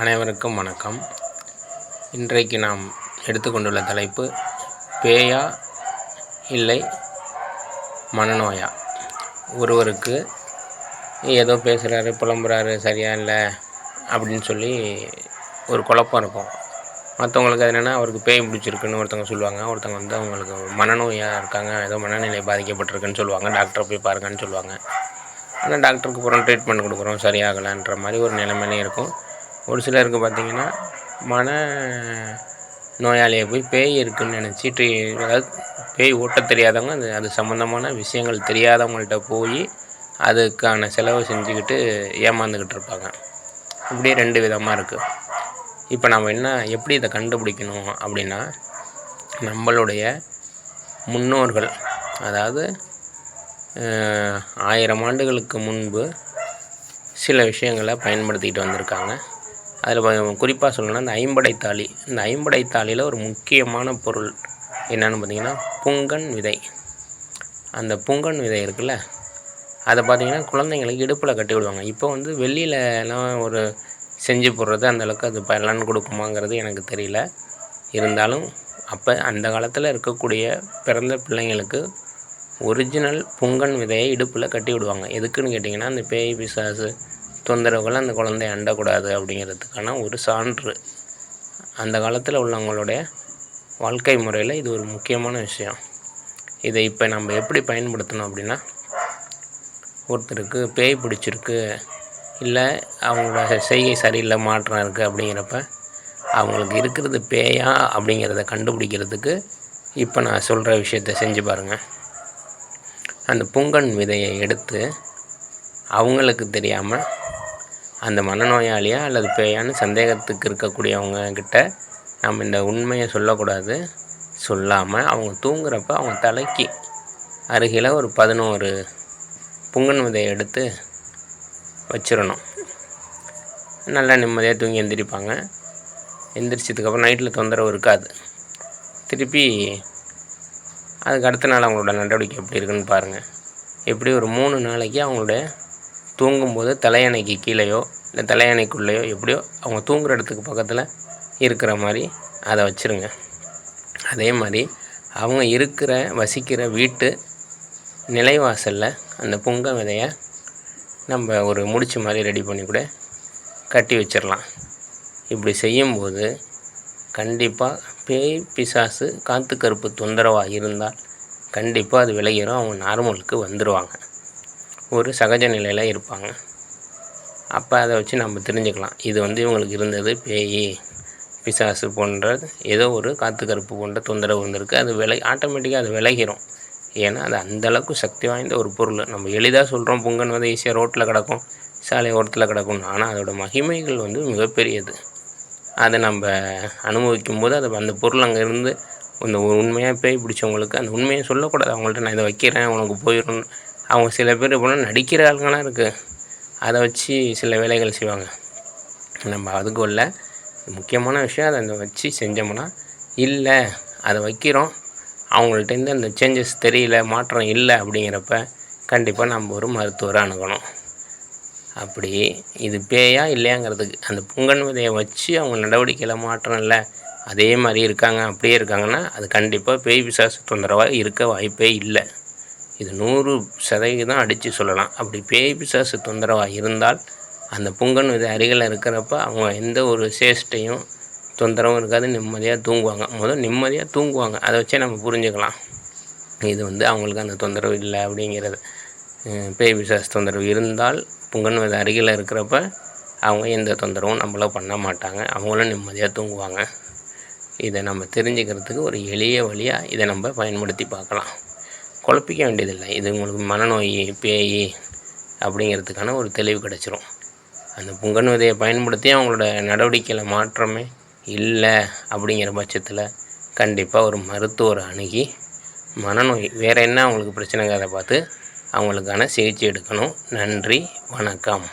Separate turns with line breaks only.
அனைவருக்கும் வணக்கம். இன்றைக்கு நாம் எடுத்துக்கொண்டுள்ள தலைப்பு பேயா இல்லை மனநோயா? ஒருவருக்கு ஏதோ பேசுகிறாரு புலம்புறாரு சரியா இல்லை அப்படின்னு சொல்லி ஒரு குழப்பம் இருக்கும். மற்றவங்களுக்கு அது என்னென்னா அவருக்கு பேய் பிடிச்சிருக்குன்னு ஒருத்தவங்க சொல்லுவாங்க. ஒருத்தவங்க வந்து அவங்களுக்கு மனநோயாக இருக்காங்க ஏதோ மனநிலை பாதிக்கப்பட்டிருக்குன்னு சொல்லுவாங்க. டாக்டரை போய் பாருங்கன்னு சொல்லுவாங்க. ஆனால் டாக்டருக்கு போகிறோம் ட்ரீட்மெண்ட் கொடுக்குறோம் சரியாகலான்ற மாதிரி ஒரு நிலைமையிலே இருக்கும். ஒரு சிலருக்கு பார்த்திங்கன்னா மன நோயாளியை போய் பேய் இருக்குதுன்னு நினச்சி ட்ரீ அதாவது பேய் ஓட்ட தெரியாதவங்க அது அது சம்மந்தமான விஷயங்கள் தெரியாதவங்கள்ட்ட போய் அதுக்கான செலவு செஞ்சுக்கிட்டு ஏமாந்துக்கிட்டு இருப்பாங்க. இப்படியே ரெண்டு விதமாக இருக்குது இப்போ நம்ம என்ன எப்படி இதை கண்டுபிடிக்கணும் அப்படின்னா நம்மளுடைய முன்னோர்கள் அதாவது ஆயிரம் ஆண்டுகளுக்கு முன்பு சில விஷயங்களை பயன்படுத்திக்கிட்டு வந்திருக்காங்க. அதில் குறிப்பாக சொல்லணும்னா இந்த தாலி இந்த ஐம்படைத்தாளியில் ஒரு முக்கியமான பொருள் என்னென்னு பார்த்தீங்கன்னா புங்கன் விதை. அந்த புங்கன் விதை இருக்குல்ல அதை பார்த்திங்கன்னா குழந்தைங்களுக்கு இடுப்பில் கட்டி விடுவாங்க. இப்போ வந்து வெளியிலலாம் ஒரு செஞ்சு போடுறது அந்தளவுக்கு அது பலன் கொடுக்குமாங்கிறது எனக்கு தெரியல. இருந்தாலும் அப்போ அந்த காலத்தில் இருக்கக்கூடிய பிறந்த பிள்ளைங்களுக்கு ஒரிஜினல் புங்கன் விதையை இடுப்பில் கட்டி விடுவாங்க. எதுக்குன்னு கேட்டிங்கன்னா அந்த பேய் பிசாசு தொந்தரவுகள் அந்த குழந்தை அண்டக்கூடாது அப்படிங்கிறதுக்கான ஒரு சான்று. அந்த காலத்தில் உள்ளவங்களுடைய வாழ்க்கை முறையில் இது ஒரு முக்கியமான விஷயம். இதை இப்போ நம்ம எப்படி பயன்படுத்தணும் அப்படின்னா ஒருத்தருக்கு பேய் பிடிச்சிருக்கு இல்லை அவங்களோட செய்கை சரியில்லை மாற்றம் இருக்குது அப்படிங்கிறப்ப அவங்களுக்கு இருக்கிறது பேயா அப்படிங்கிறத கண்டுபிடிக்கிறதுக்கு இப்போ நான் சொல்கிற விஷயத்த செஞ்சு பாருங்கள் அந்த புங்கன் விதையை எடுத்து அவங்களுக்கு தெரியாமல் அந்த மனநோயாளியாக அல்லது பேயான்னு சந்தேகத்துக்கு இருக்கக்கூடியவங்க கிட்ட நம்ம இந்த உண்மையை சொல்லக்கூடாது. சொல்லாமல் அவங்க தூங்குறப்ப அவங்க தலைக்கு அருகில் ஒரு பதினோரு புங்கன் விதையை எடுத்து வச்சிடணும் நல்லா நிம்மதியாக தூங்கி எந்திரிப்பாங்க. எந்திரிச்சதுக்கப்புறம் நைட்டில் தொந்தரவு இருக்காது. திருப்பி அதுக்கு அடுத்த நாள் அவங்களோட நடவடிக்கை எப்படி இருக்குன்னு பாருங்கள் எப்படி ஒரு மூணு நாளைக்கு அவங்களுடைய தூங்கும்போது தலையணைக்கு கீழேயோ இல்லை தலையணைக்குள்ளேயோ எப்படியோ அவங்க தூங்குகிற இடத்துக்கு பக்கத்தில் இருக்கிற மாதிரி அதை வச்சுருங்க. அதே மாதிரி அவங்க இருக்கிற வசிக்கிற வீட்டு நிலைவாசலில் அந்த புங்க விதையை நம்ம ஒரு முடிச்சு மாதிரி ரெடி பண்ணி கூட கட்டி வச்சிடலாம் இப்படி செய்யும்போது கண்டிப்பாக பேய் பிசாசு காற்று கருப்பு தொந்தரவாக இருந்தால் கண்டிப்பாக அது விளையிறோம் அவங்க நார்மலுக்கு வந்துடுவாங்க ஒரு சகஜ நிலையில் இருப்பாங்க. அப்போ அதை வச்சு நம்ம தெரிஞ்சுக்கலாம். இது வந்து இவங்களுக்கு இருந்தது பேய் பிசாசு போன்ற ஏதோ ஒரு காற்று கருப்பு போன்ற தொந்தரவு வந்திருக்கு. அது விலை ஆட்டோமேட்டிக்காக அது விலகிடும் ஏன்னா அது அந்தளவுக்கு சக்தி வாய்ந்த ஒரு பொருள். நம்ம எளிதாக சொல்கிறோம் பொங்கன் வந்து ஈஸியாக ரோட்டில் கிடக்கும் சாலை ஓரத்தில் கிடக்கும் ஆனால் அதோடய மகிமைகள் வந்து மிகப்பெரியது. அதை நம்ம அனுபவிக்கும் போது அது அந்த பொருள் அங்கே இருந்து இந்த உண்மையாக பேய் பிடிச்சவங்களுக்கு அந்த உண்மையை சொல்லக்கூடாது. அவங்கள்ட்ட நான் இதை வைக்கிறேன் உனக்கு போயிடும் அவங்க சில பேர் எப்படின்னா நடிக்கிற ஆளுங்களாம் இருக்குது அதை வச்சு சில வேலைகள் செய்வாங்க. நம்ம அதுக்கும் இல்லை. முக்கியமான விஷயம் அதை அந்த வச்சு செஞ்சோம்னா இல்லை அதை வைக்கிறோம். அவங்கள்ட்டேருந்து அந்த சேஞ்சஸ் தெரியல மாற்றம் இல்லை அப்படிங்கிறப்ப கண்டிப்பாக நம்ம ஒரு மருத்துவரை அணுகணும். அப்படி இது பேயா இல்லையாங்கிறதுக்கு அந்த புங்கன் விதையை வச்சு அவங்க நடவடிக்கையில் மாற்றம் இல்லை. அதே மாதிரி இருக்காங்க அப்படியே இருக்காங்கன்னா அது கண்டிப்பாக பேய் விசாச தொந்தரவாக இருக்க வாய்ப்பே இல்லை. இது நூறு சதவீதம் அடித்து சொல்லலாம். அப்படி பேய் பிசாசு தொந்தரவாக இருந்தால் அந்த புங்கன் இது அருகில் இருக்கிறப்ப அவங்க எந்த ஒரு சேஷ்டையும் தொந்தரவும் இருக்காது. நிம்மதியாக தூங்குவாங்க. முதல் நிம்மதியாக தூங்குவாங்க. அதை வச்சே நம்ம புரிஞ்சுக்கலாம். இது வந்து அவங்களுக்கு அந்த தொந்தரவு இல்லை அப்படிங்கிறது. பேய் பிசாசு தொந்தரவு இருந்தால் புங்கன் வித அருகில் இருக்கிறப்ப அவங்க எந்த தொந்தரவும் நம்மள பண்ண மாட்டாங்க. அவங்களும் நிம்மதியாக தூங்குவாங்க. இதை நம்ம தெரிஞ்சுக்கிறதுக்கு ஒரு எளிய வழியாக இதை நம்ம பயன்படுத்தி பார்க்கலாம். குழப்பிக்க வேண்டியதில்லை. இது உங்களுக்கு மனநோய் பேய் அப்படிங்கிறதுக்கான ஒரு தெளிவு கிடச்சிரும். அந்த புங்கன் விதையை பயன்படுத்தி அவங்களோட நடவடிக்கையில் மாற்றமே இல்லை அப்படிங்கிற பட்சத்தில் கண்டிப்பாக ஒரு மருத்துவரை அணுகி மனநோய் வேறு என்ன அவங்களுக்கு பிரச்சனைங்கிறத பார்த்து அவங்களுக்கான சிகிச்சை எடுக்கணும். நன்றி வணக்கம்.